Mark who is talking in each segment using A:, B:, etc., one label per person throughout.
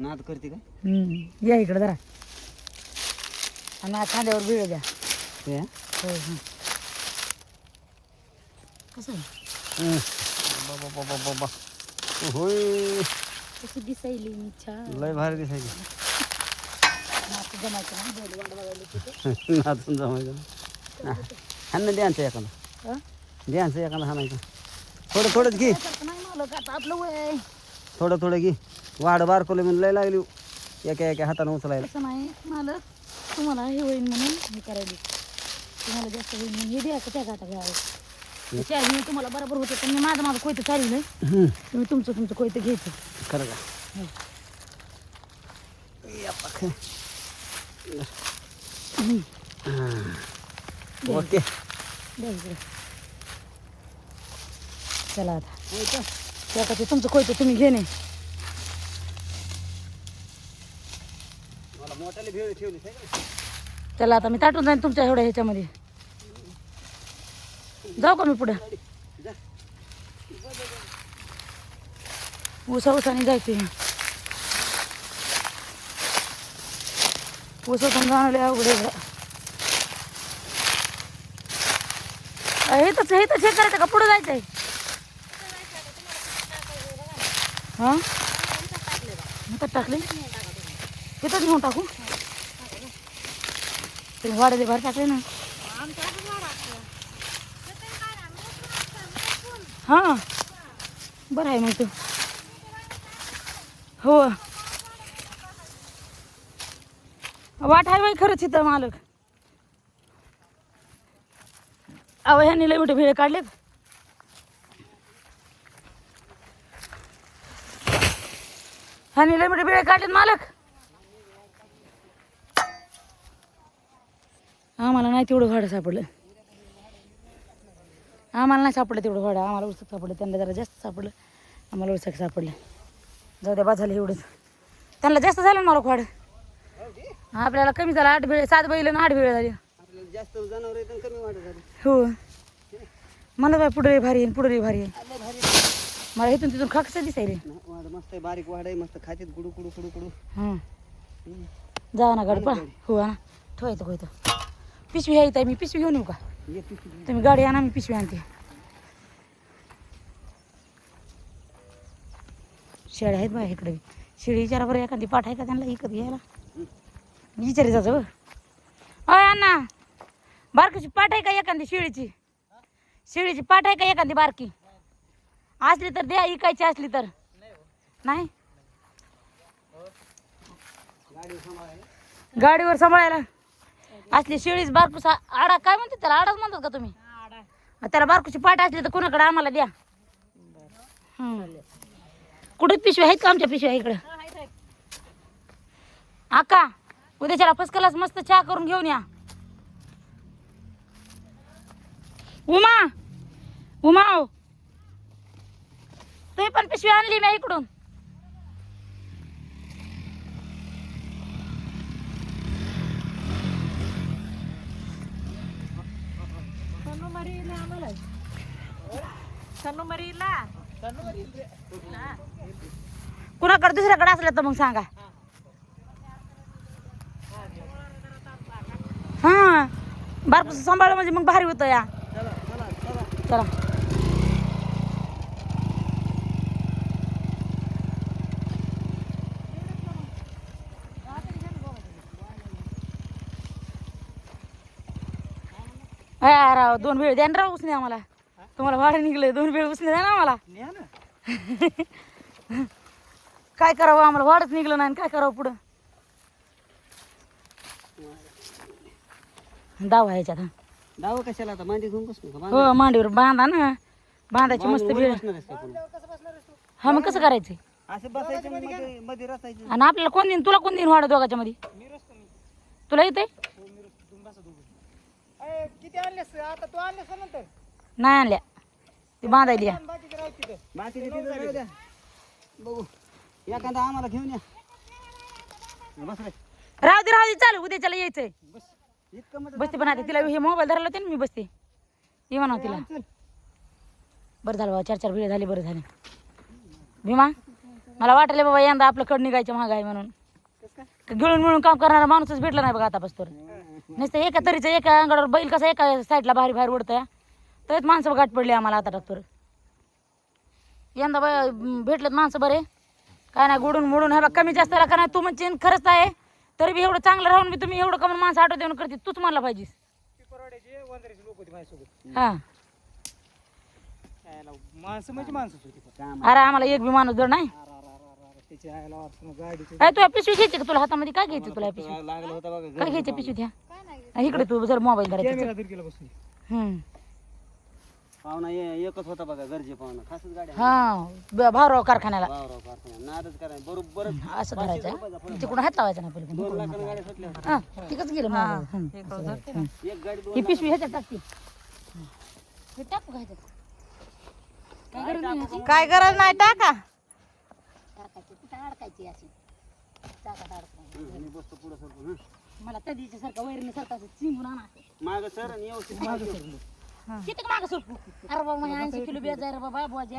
A: नाद करते का
B: हम्म, या इकडे जरा. आणि आता खांद्यावर बिळ द्या.
A: ते?
B: हो हं. कसं आहे?
A: बाबा बाबा बाबा होय
B: कशी दिसायली मी छान.
A: लय भारी दिसायची
B: नातू जमायचं ना बैल वांड बघायला तिथे
A: नाचून जमायचं ना. हाण ना द्यायचं एखादा
B: हं?
A: द्यायचं एखादा हाणायचं. थोडं थोडंच घे.
B: नाही मालक? आता आपलं वय
A: थोडं थोडं घे वाढ बारकोले म्हणून लय लागली. एका एका हाताने उचलायला.
B: तसं नाही मालक तुम्हाला हे होईल म्हणून हे करायली. तुम्हाला जास्त होईल म्हणून हे द्यायचं त्या गाठा घ्यावं. चार मी तुम्हाला बरोबर होतं पण मी माझं माझं कोयतं चाललं
A: हम्म.
B: तुम्ही तुमचं तुमचं कोयतं घ्यायचं.
A: खरं का? या पाख.
B: हम्म.
A: ओके.
B: द्या इकडे. चला आता. त्या ते तुमचं कोयतं तुम्ही घेणे. चला आता मी ताटून जाईन तुमच्या एवढ्या ह्याच्यामध्ये. जाऊ का मी पुढे? उसा उसाने जायचे. उसा पण जाणवले अवघड हे तर हे करायचं का पुढे जायचंय? हा? आता टाकले? तिथंच घेऊन टाकू? तुम्ही वाड्याचे बाहेर टाकले ना. हा. बरं आहे मग तू. हो. वाट आहे बाई खरंच इथं मालक. अहो ह्यानी लय मोठे भेळे काढलेत. ह्यानी लय मोठे भेळे काढलेत मालक. आम्हाला नाही तेवढं भाडं सापडलं. आम्हाला नाही सापडलं तेवढं भाडं. आम्हाला उचक सापडलं. त्यांना जरा जास्त सापडलं. आम्हाला उचक सापडलं. जाऊ द्या बा झालं एवढंच. त्यांना जास्त झालं ना मला भाडं. आपल्याला कमी झालं. आठ वेळ सात बैल आणि आठ वेळ झाली.
A: जास्त जनावर
B: हो. मला बाय पुढे भारी आहे पुढे भारी आहे मला इथून तिथून खाकसं दिसायले.
A: वाढ मस्त आहे बारीक वाढ आहे मस्त खातीत गुडू कुडू कुडू कुडू
B: हां. जा ना गाडी. पळा हो ना. ठेवायचं होतं पिशवी आहे इथं मी पिशवी घेऊन येऊ का?
A: ये पिशवी घे.
B: तुम्ही गाडी आणा मी पिशवी आणते. शेळ्या आहेत बाय इकडे. शेळी विचारा बरं एखादी पाठ आहे का त्यांना इकत घ्यायला? विचारी जायचं अय अण्णा. बारकीची पाठ आहे का एखादी शेळीची? शेळीची पाठ आहे का एखादी बारकी? असली तर द्या इकायची असली तर. नाही? गाडीवर सांभाळायला. असली शेळीच बारकूस आडा काय म्हणते त्याला? आडाच म्हणतात का तुम्ही? त्याला बारकूची पाठ असली तर कोणाकडे आम्हाला द्या. कुठे पिशवी आहेत का आमच्या पिशव्या इकडं? आका उद्याच्याला फसकलाच मस्त चहा करून घेऊन या. उमा उमा हो. तुम्ही पण पिशवी आणली मी इकडून. कुणाकडे दुसऱ्याकडे असलं तर मग सांगा. हा. बारकूस सांभाळ म्हणजे मग भारी होतं या. चला. हा, राव दोन वेळ द्या ना राव उसने आम्हाला. तुम्हाला भाडं निघलंय दोन वेळ उसने द्या ना आम्हाला.
A: न्या ना.
B: काय करावं आम्हाला वाढच निघलं नाही आणि काय करावं पुढं? दावा ह्याच्यात हा.
A: डाव कशाला आता? मांडी घेऊन बसू का
B: हो मांडीवर. बांधा ना. बांधायची मस्त
A: बांधून
B: भेळ
A: वर बसणार आहेस का पुन्हा?
B: हा मग कसं करायचं
A: असं बसायचं मध्ये मध्ये रचायचं.
B: आणि आपल्याला कोण देईन? तुला कोण देईन वाढ दोघाच्या मध्ये? तुला येते
C: किती आणलेस? आता तू आणलेस का नंतर?
B: नाही आणल्या. ती बांधायली.
C: बाकीचे राहू तिथं.
A: बाकी तिथं जाऊ द्या. बघू. एखादा आम्हाला घेऊन या. बस रे.
B: राहू दे राहू दे चालू. उद्याच्याला यायचंय.
A: बस. इतकं मग
B: बसते पण आता तिला हे मोबाईल धरला होते ना मी बसते. ये म्हणा तिला.
A: चल.
B: बरं झालं बाबा चार चार वेळ झाली बरं झाले. भीमा मला वाटलं बाबा यंदा आपलं कड निघायचं महाग आहे म्हणून.
C: कसं काय?
B: गिळून मिळून काम करणारा माणूसच भेटला नाही बघा आतापासून. नुसतं एका तरीचं एका अंगावर बैल कसा एका साईडला बाहेर बाहेर उडतंय? तरीच माणसं गाठ पडली आम्हाला आता डॉक्टर. यंदा बाय भेटलेत माणसं बरे. काय नाही गुडून मोडून हे कमी जास्त का नाही तू म्हणजे खरंच आहे. तरी बी एवढं चांगलं राहून बी तुम्ही एवढं कमी माणसं आठवत देऊन करते तूच म्हणला पाहिजेस. हा.
C: माणसं म्हणजे
B: अरे आम्हाला एक बी माणूस जर नाही? तुला पिशवी घ्यायची का तुला हातामध्ये? काय घ्यायचं तुला पिशवी काय घ्यायचं पिशवी घ्या इकडे तू जर मोबाईल
C: बसून.
B: हम्म.
A: पाहुणा ये- एकच होता बघा गरजे पाहुणा. खासच गाड्या
B: हा ब- कारखान्याला.
A: वावराव कारखाना नादच करायचं बरोबर.
B: असं तिकडून हात लावायचा नाही पहिले
A: दोन लाखानं गाड्या सुटल्या
B: हा तिकच गेलं मागं. हम्म. हम्म.
A: एक गाडी दोन
B: ही पिशवी ह्याच्यात टाकते. हे टाकू का ह्याच्यात काय गरज नाही ह्याची?
D: काय गरज नाही टाका.
B: टाकायची अडकायची अशी. चाकात अडकायची.
A: मी बसतो पुढं सरकून. हं.
B: मला कधीच्या सारखं वैरीने सारखं असं चिंबून आणा.
A: मागं सर आणि व्यवस्थित मागं सर.
B: किती मागं सोडू अरे बाबा माझ्या ऐंशी किलो बेज आहे रे बाबा बुवाजी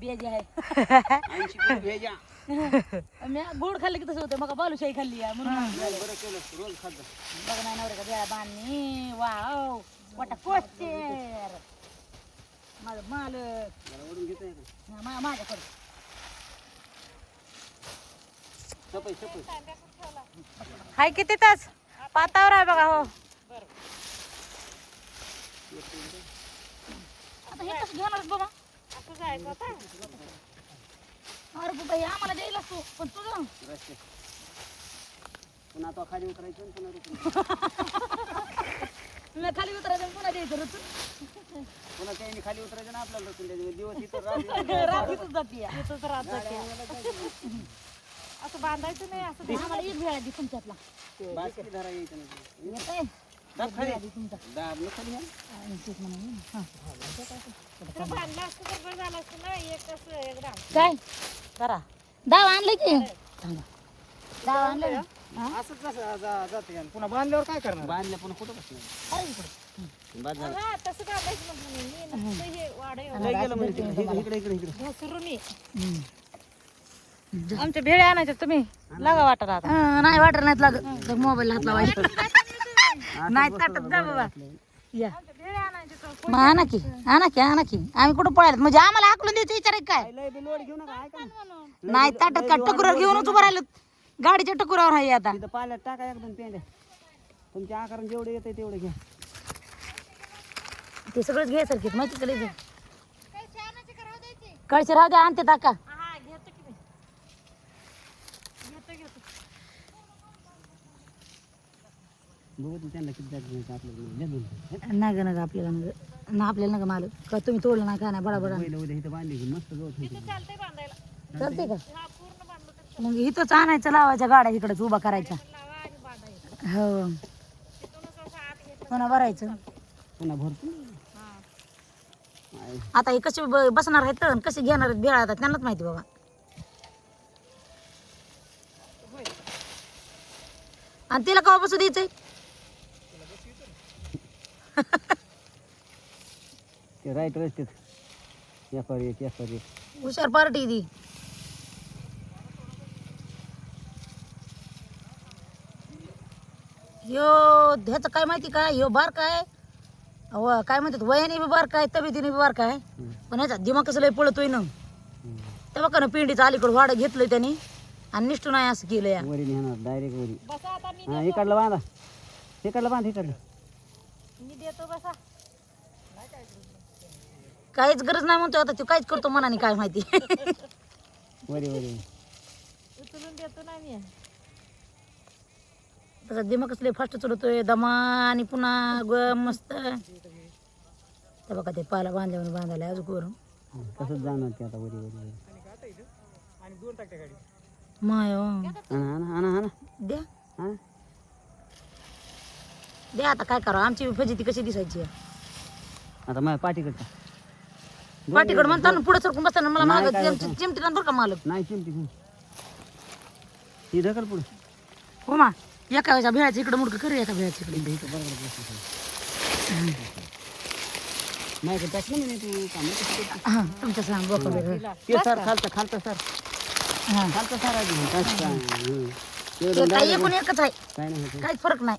B: बेज आहे.
A: ऐंशी किलो भेजा
B: मी गोड खाल्ली की तसं होतं. मग बालुशाही खाल्ली आहे म्हणून.
A: बरं केलं. रोज खात जा.
B: बघ नाही नवऱ्या का बेळा बांधणी. वाव. वाटा कोचेर माझं मालक.
A: मला ओढून घेता येतं
B: माझ्याकडे.
D: हाय किती तास? पातावर आहे बघा हो.
B: आता हे कसं घेणारच बाबा? अरे बाबा हे आम्हाला द्यायला तू पण तुझं?
A: पुन्हा तो खाली उतरायचं आणि पुन्हा.
B: मी खाली उतरायचं आणि पुन्हा द्यायचं रे तू
A: पुन्हा त्यांनी खाली उतरायचं ना आपल्याला रचून द्यायचं. दिवस इथं रात्री
B: रात्रीतच जाते.
D: असं बांधायचं नाही असं
B: आम्हाला एक वेळा दे तुमच्यातला
A: बासकी धरा यायचं नाही
B: येतंय?
A: दाब खाली.
B: तुमचा
A: दाब.
B: आणि तेच म्हणून. हा.
D: बांधलं असतं तर बरं झालं असतं ना. एक असं एकदम
B: काय?
D: करा.
B: दाव आणलं की. थांबा. दाव आणलं. ना?
C: असंच कसं जा- जाते आणि पुन्हा बांधल्यावर काय करणार?
A: बांधल्या पुन्हा कुठं बसणार?
B: अरे इकडे.
A: बाद झालं.
D: हा तसं बांधायचं म्हटलं मी. नुसतं हे वाढ
A: लय गेलं म्हणजे तिकडे. इकडे इकडे. इकडे.
D: घसरून ये.
B: हम्म.
D: आमच्या भेळे आणायचे तुम्ही? लागा वाटत आता.
B: हा, नाही वाटर नाहीत लागत. मोबाईल हात लावायचं. नाही ताटत जा बाबा. या. मग आणा की आणा की आणा की. आम्ही कुठं पळायला? म्हणजे आम्हाला हाकलून द्यायचं विचार काय?
A: लय बी लोड घेऊ नका ऐका ना.
B: नाही ताटत का टकुरावर घेऊनच उभं राहिलं? गाडीच्या टकुरावर आहे आता.
A: तिथं पाल्यात टाका एकदम पेंड्या. तुमच्या आकाराने जेवढे येते तेवढे घ्या.
B: ते सगळंच घ्यायसारखे माहिती कडे कळशी राहू द्या आणते टाका
D: हा घेतो की मी घेतो घेतो
A: बघू त्यांना किती जायचं नाही आपल्याला.
B: नाही ग आपल्याला ना आपल्याला नका मालक का तुम्ही तोडलं नाही का नाही? बडा बडा.
A: पहिलं उद्या इथं बांधली की मस्त गवत होईल.
D: चालतंय बांधायला.
B: चालते का?
D: हा पूर्ण बांधलं तर
B: मग इथंच आणायचं लावायच्या गाड्या इकडेच उभा करायच्या.
D: लावा आणि बांधायचं.
B: हो.
D: तिथूनच असं आत घेतो
B: पुन्हा भरायचं.
A: पुन्हा आहे.
B: आता हे कसे ब- बसणार आहेत आणि कसे घेणार आहेत? बेळा आता त्यांनाच माहिती बाबा. आणि तिला कवा बसू द्यायचंय?
A: ते राईट रस्त्यात यापार एक यापार एक
B: हुशार पार्टी ती. ह्यो ह्याचं काय माहिती काय? ह्यो बार काय? व काय म्हणतात वयाने बी बार काय तब्येतीने बी बार काय? पण ह्याचा दिमाग कसं लय पळतोय ना. तेव्हा का ना पिंडीचं अलीकडं वाडं घेतलंय त्यांनी आणि निष्ठून आहे असं केलं या
A: वरी नेणार डायरेक्ट वरी. हा इकडलं बांधा. इकडलं बांध इकडलं.
D: मी देतो बसा.
B: काहीच गरज नाही म्हणतोय आता तो काहीच करतो मनाने काय माहिती.
A: वरी वरी.
D: उचलून देतो ना मी.
B: त्याचा दिमागच लय फास्ट चढतोय दमा आणि पुन्हा ग मस्त. ते बघा ते पाला बांधल्यावर बांधायला अजून करून
A: तसंच जाणार ते आता वरी वरी वरी.
C: आणि आता इथं. आणि दोन टाकते गाडी
B: माय हो. द्या. द्या आता काय करा आमची फजिती कशी दिसायची?
A: आता माझ्या पाठीकडचा.
B: पाठीकडे म्हणता ना पुढे सरकून बसताना मला
A: नाही
B: माग
A: काय होतं.
B: बरं का मालक?
A: नाही चिमटी घेऊन ही ढकल पुढे.
B: हो मा एका वेळेच्या भेळाच्या इकडे मुडकं करू एका भेळाच्या इकडे.
A: इथं बरोबर बसली माझ्याकडे टाकलं ना मी तू काम?
B: हा तुमच्या सांग बघा बरं.
A: ते सर खालचं सर.
B: हा.
A: खालचा सारा घेऊन काय काय हं.
B: ते
A: एवढं
B: काय
A: direct
B: एकूण एकच आहे.
A: काय नाही होत
B: काहीच फरक नाही.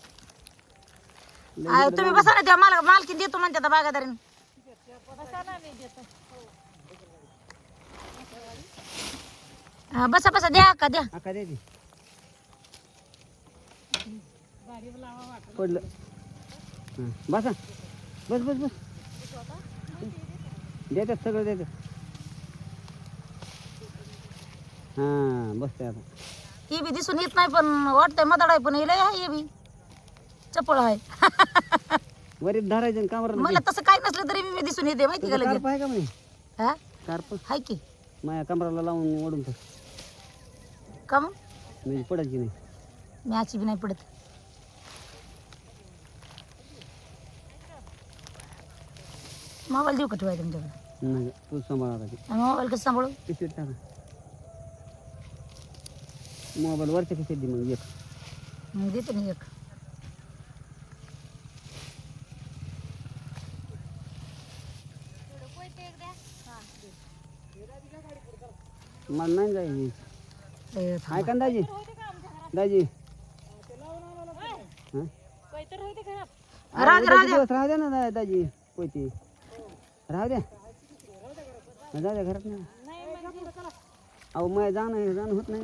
B: तुम्ही बसा ना त्या माल मालकीन देतो म्हणते आता बागादारीन.
D: देतो
B: हा, बसा बसा द्या का द्या.
A: आका दे ती. पडलं. हं. बसा. बस बस बस. देतात सगळं देतात. हां बसते आता.
B: ही बी दिसून येत नाही पण वाटतंय मदाड आहे पण हे लय आहे हे बी. चपळ आहे.
A: वरीत धरायचं आणि
B: मला तसं काही नसलं तरी मी दिसून येते माहिती का लगेच?
A: आहे का म्हणे?
B: हा?
A: कार्प?
B: हाय की.
A: माझ्या कमराला लावून ओढून तर
B: का मग?
A: म्हणजे पडायची नाही?
B: मी आची बी नाही पडत. मोबाईल देऊ का ठेवाय तुमच्याकडे?
A: नाही तू सांभाळा.
B: आणि मोबाईल कसं सांभाळू?
A: पिशवीत टाका. मोबाईल वरच्या खिशात दे मग एक.
B: मग देते मी एक.
A: मला नाही जायची.
B: ए,
A: दाजी. दाजी. हं?
B: राहू दे,
A: दिवस राहू द्या ना दा- दाजी पोयती राहू द्या. जाऊ द्या घरात नाही अहो मग जाणं जाणं होत नाही.